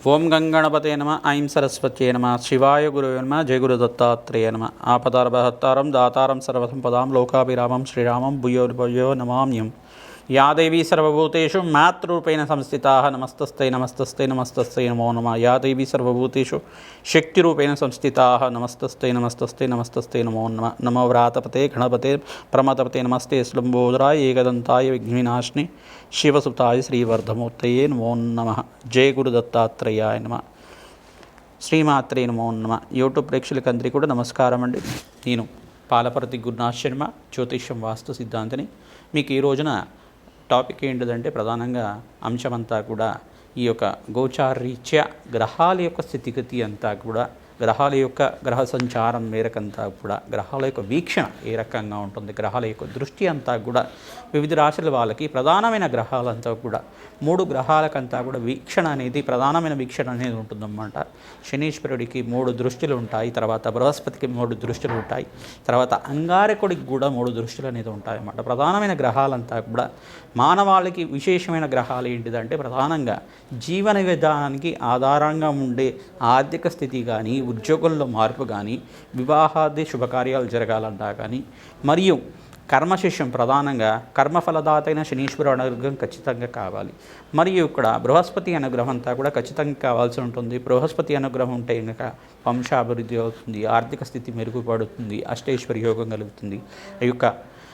ఓం గంగణపతే నమ ఐం సరస్వత్యే నమ శివాయ గురువే నమ జయ గురు దత్తాత్రేయ నమ. ఆపదారభహత్తారం దాతారం సర్వసంపదాం లోకాభిరామం శ్రీరామం భూయో భూయో నమామ్యం యా దేవీ సర్వభూతేషు మాతృరూపేణ సంస్థితా నమస్తస్థై నమస్తస్థై నమస్తస్థై నమో నమ. యా దేవీ సర్వభూతేషు శక్తిరూపేణ సంస్థితా నమస్తస్థై నమస్తస్థై నమస్తస్థై నమో నమ. నమో వ్రాతపతే గణపతే ప్రమతపతే నమస్తే స్లంబోదరాయ ఏకదంతాయ విఘ్నినాశిని శివసుతాయ శ్రీవర్ధమూర్తయే నమో నమ. జయ గురు దత్తాత్రేయాయ నమ. శ్రీమాత్రే నమో నమ. యూట్యూబ్ ప్రేక్షకులందరికీ కూడా నమస్కారం అండి. నేను పాలపర్తి గురునాథ్ శర్మ జ్యోతిష్యం వాస్తు సిద్ధాంతిని మీకు ఈ రోజున టాపిక్ ఏంటిదంటే ప్రధానంగా అంశమంతా కూడా ఈ యొక్క గోచారీత్యా గ్రహాల యొక్క స్థితిగతి అంతా కూడా గ్రహాల యొక్క గ్రహ సంచారం మేరకంతా కూడా గ్రహాల యొక్క వీక్షణ ఏ రకంగా ఉంటుంది గ్రహాల యొక్క దృష్టి అంతా కూడా వివిధ రాశుల వాళ్ళకి ప్రధానమైన గ్రహాలంతా కూడా మూడు గ్రహాలకంతా కూడా వీక్షణ అనేది ప్రధానమైన వీక్షణ అనేది ఉంటుందన్నమాట. శనీశ్వరుడికి మూడు దృష్టిలు ఉంటాయి తర్వాత బృహస్పతికి మూడు దృష్టిలు ఉంటాయి తర్వాత అంగారకుడికి కూడా మూడు దృష్టిలు అనేది ఉంటాయి అన్నమాట ప్రధానమైన గ్రహాలంతా కూడా మానవాళికి విశేషమైన గ్రహాలు ఏంటిదంటే ప్రధానంగా జీవన విధానానికి ఆధారంగా ఉండే ఆర్థిక స్థితి కానీ ఉద్యోగంలో మార్పు కానీ వివాహాది శుభకార్యాలు జరగాలంటా కానీ మరియు కర్మశిష్యం ప్రధానంగా కర్మఫలదాత అయిన శనీశ్వర అనుగ్రహం ఖచ్చితంగా కావాలి. మరియు ఇక్కడ బృహస్పతి అనుగ్రహం అంతా కూడా ఖచ్చితంగా కావాల్సి ఉంటుంది. బృహస్పతి అనుగ్రహం ఉంటే కనుక వంశాభివృద్ధి అవుతుంది ఆర్థిక స్థితి మెరుగుపడుతుంది అష్టేశ్వరి యోగం కలుగుతుంది. ఈ యొక్క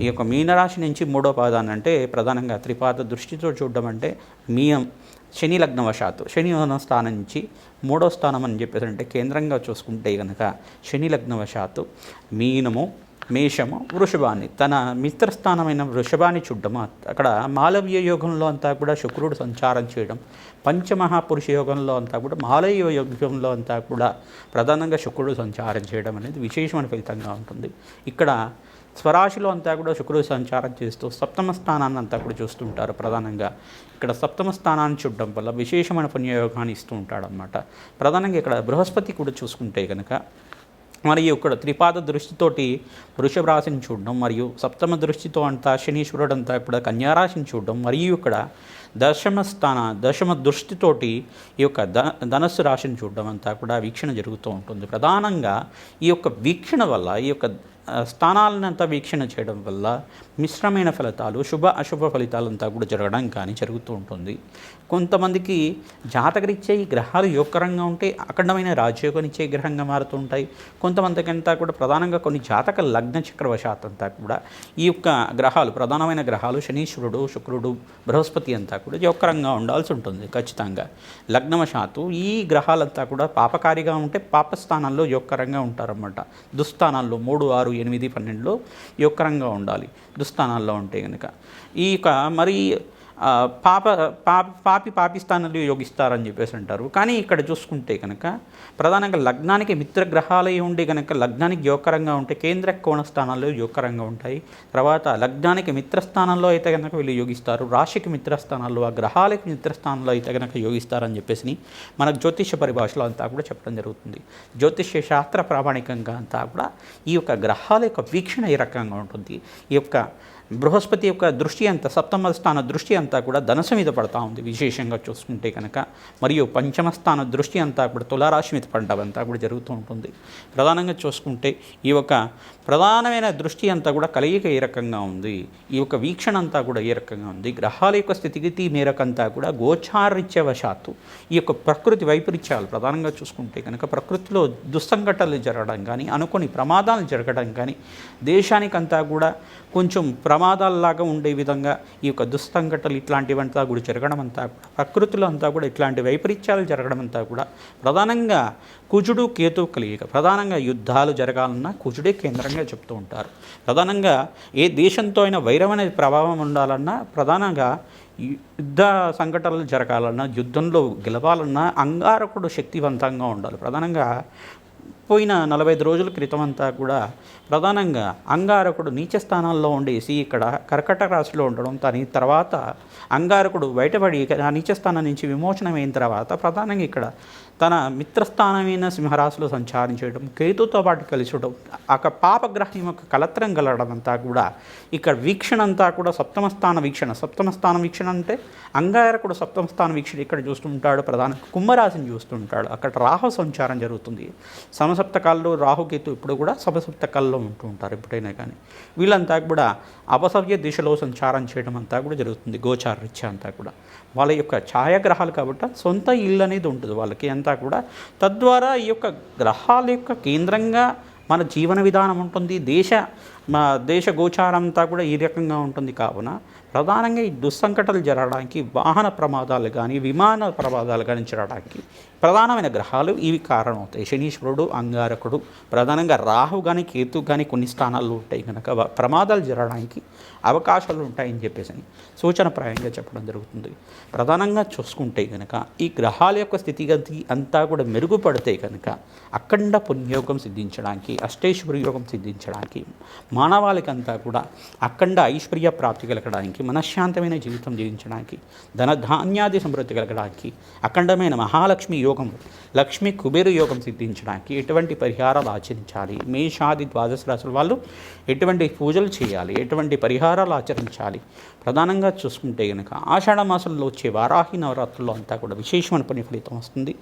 ఈ యొక్క మీనరాశి నుంచి మూడో పాదాన్ని అంటే ప్రధానంగా త్రిపాద దృష్టితో చూడడం అంటే మీయం శని లగ్నవశాత్తు. శని స్థానం నుంచి మూడో స్థానం అని చెప్పేసి అంటే కేంద్రంగా చూసుకుంటే కనుక శని లగ్నవశాత్తు మీనము మేషము వృషభాన్ని తన మిత్రస్థానమైన వృషభాన్ని చూడడం అక్కడ మాలవ్య యోగంలో అంతా కూడా శుక్రుడు సంచారం చేయడం పంచమహాపురుష యోగంలో అంతా కూడా మాలవ్య యోగంలో అంతా కూడా ప్రధానంగా శుక్రుడు సంచారం చేయడం అనేది విశేషమైన ఫలితంగా ఉంటుంది. ఇక్కడ స్వరాశిలో అంతా కూడా శుక్రుడు సంచారం చేస్తూ సప్తమ స్థానాన్ని అంతా కూడా చూస్తుంటారు ప్రధానంగా. ఇక్కడ సప్తమ స్థానాన్ని చూడడం వల్ల విశేషమైన పుణ్యయోగాన్ని ఇస్తూ ఉంటాడనమాట ప్రధానంగా ఇక్కడ బృహస్పతి కూడా చూసుకుంటే కనుక మరియు ఇక్కడ త్రిపాద దృష్టితోటి వృషభ రాశిని చూడడం మరియు సప్తమ దృష్టితో అంతా శనీశ్వరుడు అంతా ఇక్కడ కన్యారాశిని చూడడం మరియు ఇక్కడ దశమ స్థాన దశమ దృష్టితోటి ఈ యొక్క ధ ధనస్సు రాశిని చూడడం అంతా కూడా వీక్షణ జరుగుతూ ఉంటుంది. ప్రధానంగా ఈ యొక్క వీక్షణ వల్ల ఈ యొక్క స్థానాలనంతా వీక్షణ చేయడం వల్ల మిశ్రమైన ఫలితాలు శుభ అశుభ ఫలితాలంతా కూడా జరగడం కానీ జరుగుతూ ఉంటుంది. కొంతమందికి జాతకరిచ్చే ఈ గ్రహాలు యోగకరంగా ఉంటే అఖండమైన రాజయోగనిచ్చే గ్రహంగా మారుతూ ఉంటాయి కొంతమందికి అంతా కూడా ప్రధానంగా కొన్ని జాతక లగ్న చక్రవశాత్ అంతా కూడా ఈ యొక్క గ్రహాలు ప్రధానమైన గ్రహాలు శనీశ్వరుడు శుక్రుడు బృహస్పతి అంతా కూడా యోగకరంగా ఉండాల్సి ఉంటుంది ఖచ్చితంగా. లగ్నవశాత్తు ఈ గ్రహాలంతా కూడా పాపకారిగా ఉంటే పాపస్థానాల్లో యోగకరంగా ఉంటారన్నమాట. దుస్థానాల్లో మూడు ఆరు ఎనిమిది పన్నెండులో యోగకరంగా ఉండాలి దుస్థానాల్లో ఉంటే కనుక ఈ యొక్క మరి పాప పాప పాపి పాపిస్తానంలో యోగిస్తారని చెప్పేసి అంటారు. కానీ ఇక్కడ చూసుకుంటే కనుక ప్రధానంగా లగ్నానికి మిత్రగ్రహాలై ఉండి కనుక లగ్నానికి యోగకరంగా ఉంటే కేంద్ర కోణ స్థానాల్లో యోగకరంగా ఉంటాయి. తర్వాత లగ్నానికి మిత్రస్థానంలో అయితే కనుక వీళ్ళు యోగిస్తారు. రాశికి మిత్రస్థానాల్లో ఆ గ్రహాలకి మిత్రస్థానంలో అయితే కనుక యోగిస్తారని చెప్పేసి మనకు జ్యోతిష్య పరిభాషలో అంతా కూడా చెప్పడం జరుగుతుంది. జ్యోతిష్య శాస్త్ర ప్రామాణికంగా అంతా కూడా ఈ యొక్క గ్రహాల యొక్క వీక్షణ ఈ రకంగా ఉంటుంది? ఈ యొక్క బృహస్పతి యొక్క దృష్టి అంతా సప్తమ స్థాన దృష్టి అంతా కూడా ధనసు మీద పడతా ఉంది విశేషంగా చూసుకుంటే కనుక. మరియు పంచమ స్థాన దృష్టి అంతా కూడా తులారాశి మీద పడడం అంతా కూడా జరుగుతూ ఉంటుంది. ప్రధానంగా చూసుకుంటే ఈ యొక్క ప్రధానమైన దృష్టి అంతా కూడా కలయిక ఏ రకంగా ఉంది? ఈ యొక్క వీక్షణ అంతా కూడా ఏ రకంగా ఉంది? గ్రహాల యొక్క స్థితిగతి మేరకంతా కూడా గోచారిత్యవశాత్తు ఈ యొక్క ప్రకృతి వైపరీత్యాలు ప్రధానంగా చూసుకుంటే కనుక ప్రకృతిలో దుస్సంఘటనలు జరగడం కానీ అనుకోని ప్రమాదాలు జరగడం కానీ దేశానికంతా కూడా కొంచెం ప్రమాదాలలాగా ప్రమాదాల్లాగా ఉండే విధంగా ఈ యొక్క దుస్సంఘటనలు ఇట్లాంటివంతా కూడా జరగడం అంతా కూడా ప్రకృతిలో అంతా కూడా ఇట్లాంటి వైపరీత్యాలు జరగడం అంతా కూడా ప్రధానంగా కుజుడు కేతు కలియక ప్రధానంగా యుద్ధాలు జరగాలన్నా కుజుడే కేంద్రంగా చెప్తూ ఉంటారు. ప్రధానంగా ఏ దేశంతో అయినా వైరం అనే ప్రభావం ఉండాలన్నా ప్రధానంగా యుద్ధ సంఘటనలు జరగాలన్నా యుద్ధంలో గెలవాలన్నా అంగారకుడు శక్తివంతంగా ఉండాలి. ప్రధానంగా పోయిన నలభై ఐదు రోజుల క్రితం అంతా కూడా ప్రధానంగా అంగారకుడు నీచ స్థానాల్లో ఉండేసి ఇక్కడ కర్కట రాశిలో ఉండడం దాని తర్వాత అంగారకుడు బయటపడి ఆ నీచ స్థానం నుంచి విమోచనమైన తర్వాత ప్రధానంగా ఇక్కడ తన మిత్రస్థానమైన సింహరాశిలో సంచారం చేయడం కేతుతో పాటు కలిసి ఒక పాపగ్రహం యొక్క కలత్రం కలగడం అంతా కూడా ఇక్కడ వీక్షణ అంతా కూడా సప్తమ స్థాన వీక్షణ. సప్తమ స్థాన వీక్షణ అంటే అంగారకుడు సప్తమ స్థాన వీక్షణ ఇక్కడ చూస్తుంటాడు ప్రధాన కుంభరాశిని చూస్తుంటాడు. అక్కడ రాహు సంచారం జరుగుతుంది. సమసప్తకాల్లో రాహుకేతు ఇప్పుడు కూడా సమసప్తకాల్లో ఉంటూ ఉంటారు ఎప్పుడైనా కానీ. వీళ్ళంతా కూడా అపసవ్య దిశలో సంచారం చేయడం అంతా కూడా జరుగుతుంది గోచార రీత్యా అంతా కూడా. వాళ్ళ యొక్క ఛాయాగ్రహాలు కాబట్టి సొంత ఇల్లు అనేది ఉంటుంది వాళ్ళకి. అంతా కూడా తద్వారా ఈ యొక్క గ్రహాల యొక్క కేంద్రంగా మన జీవన విధానం ఉంటుంది దేశ మా దేశ గోచారం అంతా కూడా ఈ రకంగా ఉంటుంది. కావున ప్రధానంగా ఈ దుస్సంకటలు జరగడానికి వాహన ప్రమాదాలు కానీ విమాన ప్రమాదాలు కానీ జరగడానికి ప్రధానమైన గ్రహాలు ఇవి కారణమవుతాయి. శనీశ్వరుడు అంగారకుడు ప్రధానంగా రాహు కానీ కేతు కానీ కొన్ని స్థానాల్లో ఉంటాయి కనుక ప్రమాదాలు జరగడానికి అవకాశాలు ఉంటాయని చెప్పేసి సూచనప్రాయంగా చెప్పడం జరుగుతుంది. ప్రధానంగా చూసుకుంటే కనుక ఈ గ్రహాల యొక్క స్థితిగతి అంతా కూడా మెరుగుపడితే కనుక అఖండ పుణ్యోగం సిద్ధించడానికి అష్టేశ్వరి యోగం సిద్ధించడానికి మానవాళికంతా కూడా అఖండ ఐశ్వర్య ప్రాప్తి కలగడానికి మనశ్శాంతమైన జీవితం జీవించడానికి ధన ధాన్యాది సమృద్ధి కలగడానికి అఖండమైన మహాలక్ష్మి యోగం లక్ష్మి కుబేర యోగం సిద్ధించడానికి ఎటువంటి పరిహారాలు ఆచరించాలి? మేషాది ద్వాదశ రాశుల వాళ్ళు ఎటువంటి పూజలు చేయాలి? ఎటువంటి పరిహారాలు ఆచరించాలి? ప్రధానంగా చూసుకుంటే కనుక ఆషాఢ మాసంలో వచ్చే వారాహి నవరాత్రుల్లో అంతా కూడా విశేషమైన పని ఫలితం వస్తుంది.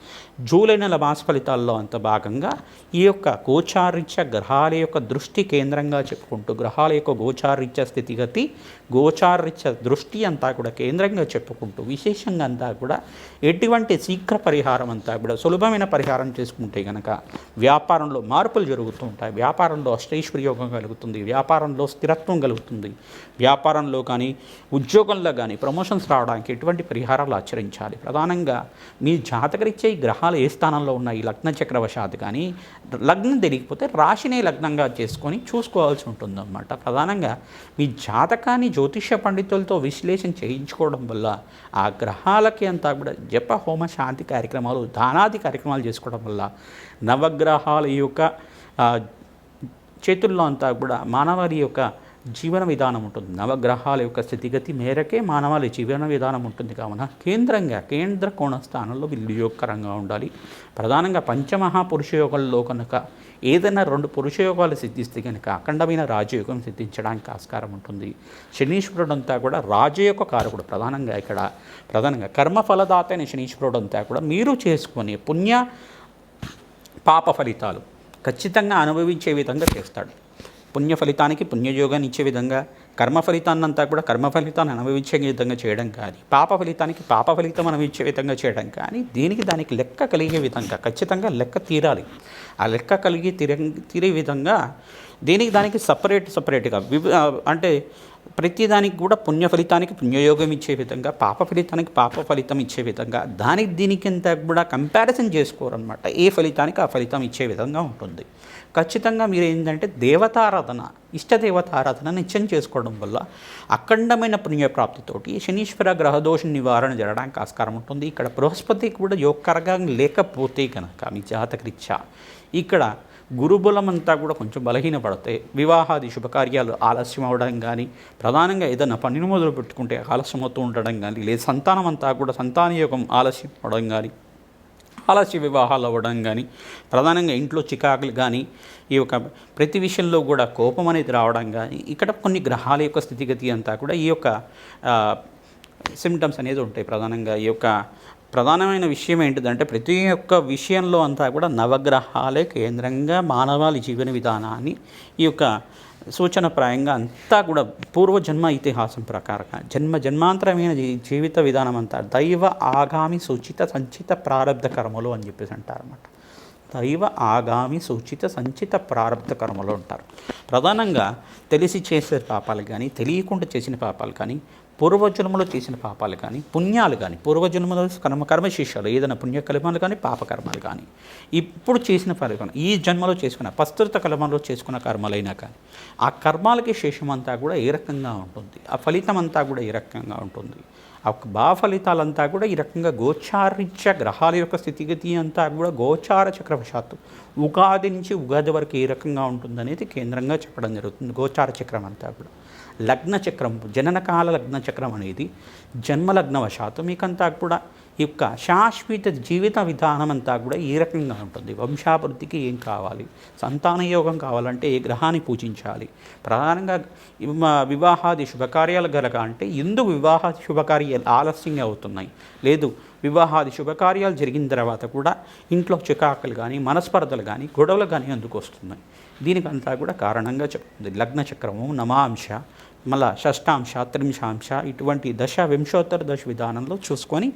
జూలై నెల మాస ఫలితాల్లో అంత భాగంగా ఈ యొక్క గోచారిత్య గ్రహాల యొక్క దృష్టి కేంద్రంగా చెప్పుకుంటూ గ్రహాల యొక్క గోచారిత్య స్థితిగతి గోచారిత్య దృష్టి అంతా కూడా కేంద్రంగా చెప్పుకుంటూ విశేషంగా అంతా కూడా ఎటువంటి శీఘ్ర పరిహారం అంతా కూడా సులభమైన పరిహారం చేసుకుంటే కనుక వ్యాపారంలో మార్పులు జరుగుతూ ఉంటాయి. వ్యాపారంలో అష్టైశ్వర్యోగం కలుగుతుంది వ్యాపారంలో స్థిరత్వం కలుగుతుంది. వ్యాపారంలో కానీ ఉద్యోగంలో కానీ ప్రమోషన్స్ రావడానికి ఎటువంటి పరిహారాలు ఆచరించాలి? ప్రధానంగా మీ జాతకరిచ్చే ఈ గ్రహాలు ఏ స్థానంలో ఉన్నాయి? లగ్న చక్రవశాత్ కానీ లగ్నం తెలియకపోతే రాశినే లగ్నంగా చేసుకొని చూసుకోవాల్సి ఉంటుందన్నమాట. ప్రధానంగా మీ జాతకాన్ని జ్యోతిష్య పండితులతో విశ్లేషణ చేయించుకోవడం వల్ల ఆ గ్రహాలకి అంతా కూడా జప హోమ శాంతి కార్యక్రమాలు దానాది కార్యక్రమాలు చేసుకోవడం వల్ల నవగ్రహాల యొక్క చేతుల్లో అంతా కూడా మానవారి యొక్క జీవన విధానం ఉంటుంది. నవగ్రహాల యొక్క స్థితిగతి మేరకే మానవాళి జీవన విధానం ఉంటుంది కావున కేంద్రంగా కేంద్ర కోణస్థానంలో వీళ్ళు యోగకరంగా ఉండాలి. ప్రధానంగా పంచమహాపురుష యోగాల్లో కనుక ఏదైనా రెండు పురుషయోగాలు సిద్ధిస్తే కనుక అఖండమైన రాజయోగం సిద్ధించడానికి ఆస్కారం ఉంటుంది. శనీశ్వరుడు అంతా కూడా రాజయోగ కారకుడు ప్రధానంగా ఇక్కడ ప్రధానంగా కర్మఫలదాత అయిన శనీశ్వరుడు అంతా కూడా మీరు చేసుకొని పుణ్య పాప ఫలితాలు ఖచ్చితంగా అనుభవించే విధంగా చేస్తాడు. పుణ్య ఫలితానికి పుణ్యయోగాన్ని ఇచ్చే విధంగా కర్మ ఫలితాన్నంతా కూడా కర్మ ఫలితాన్ని అనుభవించే విధంగా చేయడం కానీ పాప ఫలితానికి పాప ఫలితం అనుభవించే విధంగా చేయడం కానీ దీనికి దానికి లెక్క కలిగే విధంగా ఖచ్చితంగా లెక్క తీరాలి. ఆ లెక్క కలిగి తీరే తీరే విధంగా దీనికి దానికి సపరేట్ సపరేట్గా విభ అంటే ప్రతిదానికి కూడా పుణ్య ఫలితానికి పుణ్యయోగం ఇచ్చే విధంగా పాప ఫలితానికి పాప ఫలితం ఇచ్చే విధంగా దానికి దీనికింత కూడా కంపారిజన్ చేసుకోరనమాట ఏ ఫలితానికి ఆ ఫలితం ఇచ్చే విధంగా ఉంటుంది. ఖచ్చితంగా మీరు ఏంటంటే దేవతారాధన ఇష్టదేవతారాధన నిత్యం చేసుకోవడం వల్ల అఖండమైన పుణ్యప్రాప్తితోటి శనీశ్వర గ్రహదోష నివారణ జరగడానికి ఆస్కారం ఉంటుంది. ఇక్కడ బృహస్పతి కూడా యోగకరంగా లేకపోతే కనుక మీ జాతకరీత్యా ఇక్కడ గురుబలం అంతా కూడా కొంచెం బలహీనపడతాయి. వివాహాది శుభకార్యాలు ఆలస్యం అవడం కానీ ప్రధానంగా ఏదైనా పనిని మొదలు పెట్టుకుంటే ఆలస్యం అవుతూ ఉండడం కానీ లేదా సంతానం అంతా కూడా సంతాన యోగం ఆలస్యం అవడం కానీ ఆలస్య వివాహాలు అవ్వడం కానీ ప్రధానంగా ఇంట్లో చికాకులు కానీ ఈ యొక్క ప్రతి విషయంలో కూడా కోపం అనేది రావడం కానీ ఇక్కడ కొన్ని గ్రహాల యొక్క స్థితిగతి అంతా కూడా ఈ యొక్క సిమ్టమ్స్ అనేది ఉంటాయి ప్రధానంగా. ఈ యొక్క ప్రధానమైన విషయం ఏంటిదంటే ప్రతి ఒక్క విషయంలో అంతా కూడా నవగ్రహాలే కేంద్రంగా మానవాళి జీవన విధానాన్ని ఈ యొక్క సూచనప్రాయంగా అంతా కూడా పూర్వజన్మ ఇతిహాసం ప్రకారంగా జన్మ జన్మాంతరమైన జీవిత విధానం అంతా దైవ ఆగామి సూచిత సంచిత ప్రారంధ కర్మలు అని చెప్పేసి అంటారన్నమాట. దైవ ఆగామి సూచిత సంచిత ప్రారంధ కర్మలు ఉంటారు ప్రధానంగా తెలిసి చేసే పాపాలు కానీ తెలియకుండా చేసిన పాపాలు కానీ పూర్వజన్మలో చేసిన పాపాలు కానీ పుణ్యాలు కానీ పూర్వజన్మలో కర్మ కర్మశేషాలు ఏదైనా పుణ్యకర్మాలు కానీ పాపకర్మాలు కానీ ఇప్పుడు చేసిన పరికరం ఈ జన్మలో చేసుకున్న ప్రస్తుత కర్మలో చేసుకున్న కర్మలైనా కానీ ఆ కర్మాలకి శేషం అంతా కూడా ఏ రకంగా ఉంటుంది? ఆ ఫలితం అంతా కూడా ఏ రకంగా ఉంటుంది? ఆ బా ఫలితాలంతా కూడా ఈ రకంగా గోచారిత్య గ్రహాల యొక్క స్థితిగతి అంతా కూడా గోచార చక్రవశాత్తు ఉగాది నుంచి ఉగాది వరకు ఏ రకంగా ఉంటుందనేది కేంద్రంగా చెప్పడం జరుగుతుంది. గోచార చక్రం అంతా కూడా. లగ్నచక్రం జననకాల లగ్నచక్రం అనేది జన్మలగ్నవశాత్తు మీకంతా కూడా ఈ యొక్క శాశ్వత జీవిత విధానం అంతా కూడా ఈ రకంగా ఉంటుంది. వంశాభివృద్ధికి ఏం కావాలి? సంతాన యోగం కావాలంటే ఏ గ్రహాన్ని పూజించాలి? ప్రధానంగా వివాహాది శుభకార్యాలు గలక అంటే ఎందుకు వివాహ శుభకార్యాలు ఆలస్యంగా అవుతున్నాయి. లేదు వివాహాది శుభకార్యాలు జరిగిన తర్వాత కూడా ఇంట్లో చికాకులు కానీ మనస్పర్ధలు కానీ గొడవలు కానీ అందుకు వస్తున్నాయి. దీనికంతా కూడా కారణంగా చెప్తుంది లగ్న చక్రము నమాంశ మళ్ళా షష్టాంశ త్రింశాంశ ఇటువంటి దశ వింశోత్తర దశ విధానంలో చూసుకొని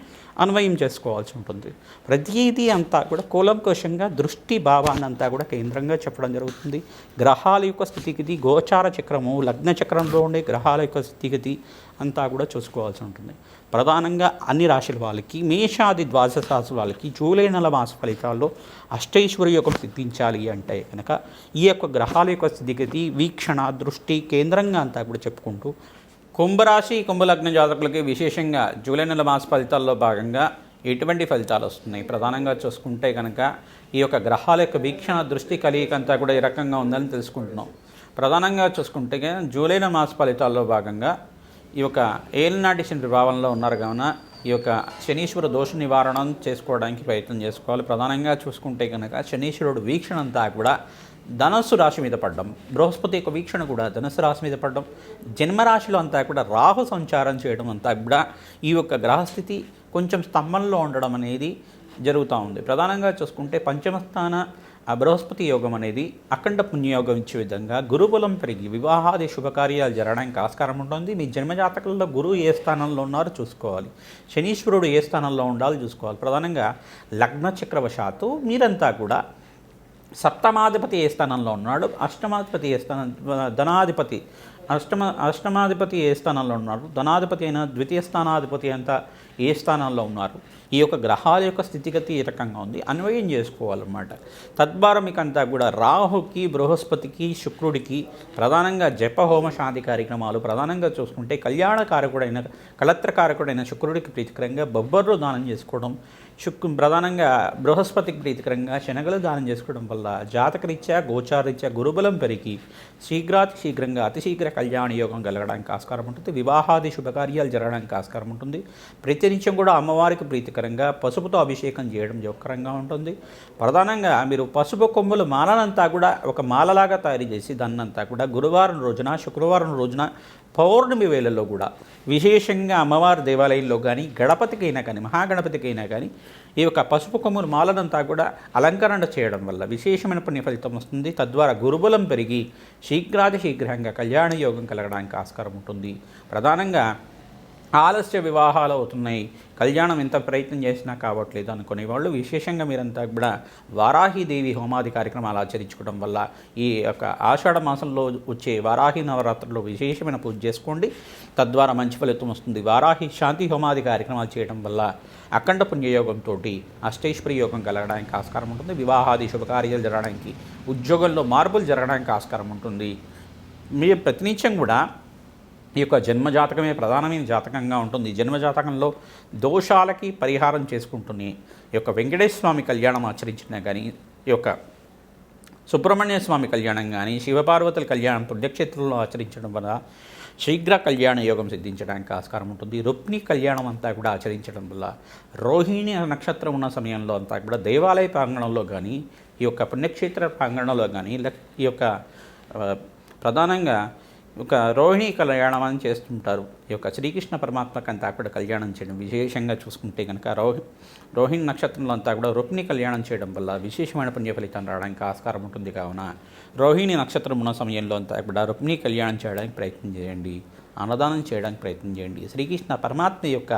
అన్వయం చేసుకోవాల్సి ఉంటుంది. ప్రతిదీ అంతా కూడా కూలంకోశంగా దృష్టి భావాన్ని అంతా కూడా కేంద్రంగా చెప్పడం జరుగుతుంది. గ్రహాల యొక్క స్థితిగతి గోచార చక్రము లగ్న చక్రంలో ఉండే గ్రహాల యొక్క స్థితిగతి అంతా కూడా చూసుకోవాల్సి ఉంటుంది. ప్రధానంగా అన్ని రాశుల వాళ్ళకి మేషాది ద్వాదశ రాశుల వాళ్ళకి జూలై నెల మాస ఫలితాల్లో అష్టైశ్వరి యొక్క సిద్ధించాలి అంటే కనుక ఈ యొక్క గ్రహాల యొక్క స్థితిగతి వీక్షణ దృష్టి కేంద్రంగా అంతా కూడా చెప్పుకుంటూ కుంభరాశి కుంభలగ్న జాతకులకి విశేషంగా జూలై నెల మాస ఫలితాల్లో భాగంగా ఎటువంటి ఫలితాలు వస్తున్నాయి? ప్రధానంగా చూసుకుంటే కనుక ఈ యొక్క గ్రహాల యొక్క వీక్షణ దృష్టి కలియకంతా కూడా ఈ రకంగా ఉందని తెలుసుకుంటున్నాం. ప్రధానంగా చూసుకుంటే కనుక జూలై నెల మాస ఫలితాల్లో భాగంగా ఈ యొక్క ఏలినాటి శని ప్రభావంలో ఉన్నారు కావున ఈ యొక్క శనీశ్వర దోష నివారణ చేసుకోవడానికి ప్రయత్నం చేసుకోవాలి. ప్రధానంగా చూసుకుంటే కనుక శనీశ్వరుడు వీక్షణ అంతా కూడా ధనస్సు రాశి మీద పడడం బృహస్పతి యొక్క వీక్షణ కూడా ధనస్సు రాశి మీద పడడం జన్మరాశిలో అంతా కూడా రాహు సంచారం చేయడం అంతా కూడా ఈ యొక్క గ్రహస్థితి కొంచెం స్తంభంలో ఉండడం అనేది జరుగుతూ ఉంది. ప్రధానంగా చూసుకుంటే పంచమస్థాన ఆ బృహస్పతి యోగం అనేది అఖండ పుణ్యయోగం ఇచ్చే విధంగా గురుబలం పెరిగి వివాహాది శుభకార్యాలు జరగడానికి ఆస్కారం ఉంటుంది. మీ జన్మజాతకంలో గురువు ఏ స్థానంలో ఉన్నారో చూసుకోవాలి. శనీశ్వరుడు ఏ స్థానంలో ఉండాలో చూసుకోవాలి. ప్రధానంగా లగ్న చక్రవశాత్తు మీరంతా కూడా సప్తమాధిపతి ఏ స్థానంలో ఉన్నాడు? అష్టమాధిపతి ఏ స్థానం ధనాధిపతి. అష్టమ అష్టమాధిపతి ఏ స్థానంలో ఉన్నారు ధనాధిపతి అయిన ద్వితీయ స్థానాధిపతి అంతా ఏ స్థానంలో ఉన్నారు? ఈ యొక్క గ్రహాల యొక్క స్థితిగతి ఈ రకంగా ఉంది. అన్వయం చేసుకోవాలన్నమాట. తద్వారా మీకు అంతా కూడా రాహుకి బృహస్పతికి శుక్రుడికి ప్రధానంగా జప హోమ శాంతి కార్యక్రమాలు ప్రధానంగా చూసుకుంటే కళ్యాణ కారకుడైన కళత్ర కారకుడైన శుక్రుడికి ప్రీతికరంగా బొబ్బర్లు దానం చేసుకోవడం శుక్ ప్రధానంగా బృహస్పతికి ప్రీతికరంగా శనగలు దానం చేసుకోవడం వల్ల జాతకరీత్యా గోచారరీత్యా గురుబలం పెరిగి శీఘ్రాతి శీఘ్రంగా అతి శీఘ్ర కళ్యాణ యోగం కలగడానికి ఆస్కారం ఉంటుంది. వివాహాది శుభకార్యాలు జరగడానికి ఆస్కారం ఉంటుంది. ప్రతినిత్యం కూడా అమ్మవారికి ప్రీతికరంగా పసుపుతో అభిషేకం చేయడం యోగకరంగా ఉంటుంది. ప్రధానంగా మీరు పసుపు కొమ్ములు మాలనంతా కూడా ఒక మాలలాగా తయారు చేసి దాన్నంతా కూడా గురువారం రోజున శుక్రవారం రోజున పౌర్ణమి వేళల్లో కూడా విశేషంగా అమ్మవారి దేవాలయంలో కానీ గణపతికైనా కానీ మహాగణపతికైనా కానీ ఈ యొక్క పసుపు కొమ్ములు మాలనంతా కూడా అలంకరణ చేయడం వల్ల విశేషమైన పుణ్య ఫలితం వస్తుంది. తద్వారా గురుబలం పెరిగి శీఘ్రాతి శీఘ్రంగా కళ్యాణ యోగం కలగడానికి ఆస్కారం ఉంటుంది. ప్రధానంగా ఆలస్య వివాహాలు అవుతున్నాయి. కళ్యాణం ఎంత ప్రయత్నం చేసినా కావట్లేదు అనుకునే వాళ్ళు విశేషంగా మీరంతా కూడా వారాహిదేవి హోమాది కార్యక్రమాలు ఆచరించుకోవడం వల్ల ఈ యొక్క ఆషాఢ మాసంలో వచ్చే వారాహి నవరాత్రుల్లో విశేషమైన పూజ చేసుకోండి. తద్వారా మంచి ఫలితం వస్తుంది. వారాహి శాంతి హోమాది కార్యక్రమాలు చేయడం వల్ల అఖండ పుణ్యయోగంతో అష్టైశ్వరి యోగం కలగడానికి ఆస్కారం ఉంటుంది. వివాహాది శుభకార్యాలు జరగడానికి ఉద్యోగంలో మార్పులు జరగడానికి ఆస్కారం ఉంటుంది. మీరు ప్రతినిత్యం కూడా ఈ యొక్క జన్మజాతకమే ప్రధానమైన జాతకంగా ఉంటుంది. జన్మజాతకంలో దోషాలకి పరిహారం చేసుకుంటూనే ఈ యొక్క వెంకటేశ్వర స్వామి కళ్యాణం ఆచరించినా కానీ ఈ యొక్క సుబ్రహ్మణ్య స్వామి కళ్యాణం కానీ శివపార్వతుల కళ్యాణం పుణ్యక్షేత్రంలో ఆచరించడం వల్ల శీఘ్ర కళ్యాణ యోగం సిద్ధించడానికి ఆస్కారం ఉంటుంది. రుక్ని కళ్యాణం అంతా కూడా ఆచరించడం వల్ల రోహిణి నక్షత్రం ఉన్న సమయంలో అంతా కూడా దేవాలయ ప్రాంగణంలో కానీ ఈ యొక్క పుణ్యక్షేత్ర ప్రాంగణంలో కానీ లక్- ఈ యొక్క ప్రధానంగా ఒక రోహిణి కళ్యాణం అని చేస్తుంటారు. ఈ యొక్క శ్రీకృష్ణ పరమాత్మకు అంతా కూడా కళ్యాణం చేయడం విశేషంగా చూసుకుంటే కనుక రోహి రోహిణి నక్షత్రంలో అంతా కూడా రుక్ని కళ్యాణం చేయడం వల్ల విశేషమైన పుణ్య ఫలితం రావడానికి ఆస్కారం ఉంటుంది. కావున రోహిణి నక్షత్రం ఉన్న సమయంలో అంతా కూడా రుక్ని కళ్యాణం చేయడానికి ప్రయత్నం చేయండి. అన్నదానం చేయడానికి ప్రయత్నం చేయండి. శ్రీకృష్ణ పరమాత్మ యొక్క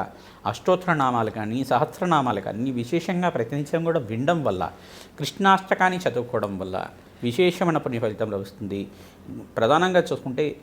అష్టోత్తరనామాలు కానీ సహస్రనామాలు కానీ విశేషంగా ప్రతినిత్యం కూడా వినడం వల్ల కృష్ణాష్టకాన్ని చదువుకోవడం వల్ల విశేషమైన పుణ్య ఫలితం లభిస్తుంది. ప్రధానంగా చూసుకుంటే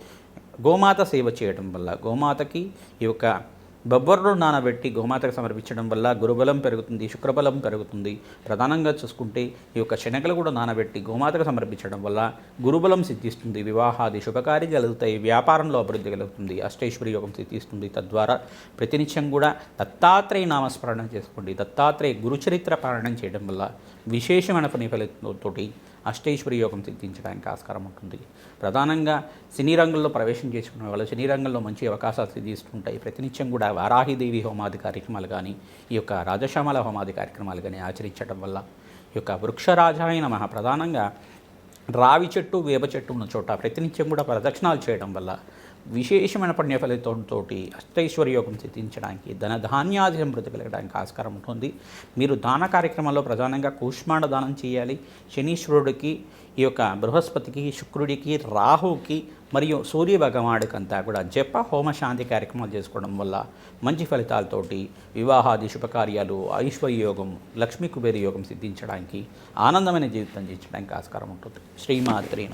గోమాత సేవ చేయడం వల్ల గోమాతకి ఈ యొక్క బొబ్బర్లు నానబెట్టి గోమాతకు సమర్పించడం వల్ల గురుబలం పెరుగుతుంది శుక్రబలం పెరుగుతుంది. ప్రధానంగా చూసుకుంటే ఈ యొక్క శనగలు కూడా నానబెట్టి గోమాతకు సమర్పించడం వల్ల గురుబలం సిద్ధిస్తుంది వివాహాది శుభకార్యం కలుగుతాయి వ్యాపారంలో అభివృద్ధి కలుగుతుంది అష్టేశ్వరి యోగం సిద్ధిస్తుంది. తద్వారా ప్రతినిత్యం కూడా దత్తాత్రేయ నామస్మరణం చేసుకోండి. దత్తాత్రేయ గురుచరిత్ర పారాయణం చేయడం వల్ల విశేషమైన పని ఫలితంతోటి అష్టేశ్వరి యోగం సిద్ధించడానికి ఆస్కారం ఉంటుంది. ప్రధానంగా సినీ రంగంలో ప్రవేశం చేసుకునే వాళ్ళు సినీ రంగంలో మంచి అవకాశాలు సిద్ధిస్తుంటాయి. ప్రతినిత్యం కూడా వారాహిదేవి హోమాది కార్యక్రమాలు కానీ ఈ యొక్క రాజశ్యామల హోమాది కార్యక్రమాలు కానీ ఆచరించడం వల్ల ఈ యొక్క వృక్షరాజాయన మహా ప్రధానంగా రావి చెట్టు వేప చెట్టు ఉన్న చోట ప్రతినిత్యం కూడా ప్రదక్షిణాలు చేయడం వల్ల విశేషమైన పుణ్య ఫలితంతో అష్టైశ్వర్య యోగం సిద్ధించడానికి ధన ధాన్యాది సమృద్ధి కలగడానికి ఆస్కారం ఉంటుంది. మీరు దాన కార్యక్రమంలో ప్రధానంగా కూష్మాండ దానం చేయాలి. శనీశ్వరుడికి ఈ యొక్క బృహస్పతికి శుక్రుడికి రాహుకి మరియు సూర్య భగవానుడికంతా కూడా జప హోమ శాంతి కార్యక్రమాలు చేసుకోవడం వల్ల మంచి ఫలితాలతోటి వివాహాది శుభకార్యాలు ఐశ్వర్య యోగం లక్ష్మీ కుబేర యోగం సిద్ధించడానికి ఆనందమైన జీవితం జీవించడానికి ఆస్కారం ఉంటుంది. శ్రీమాత్రి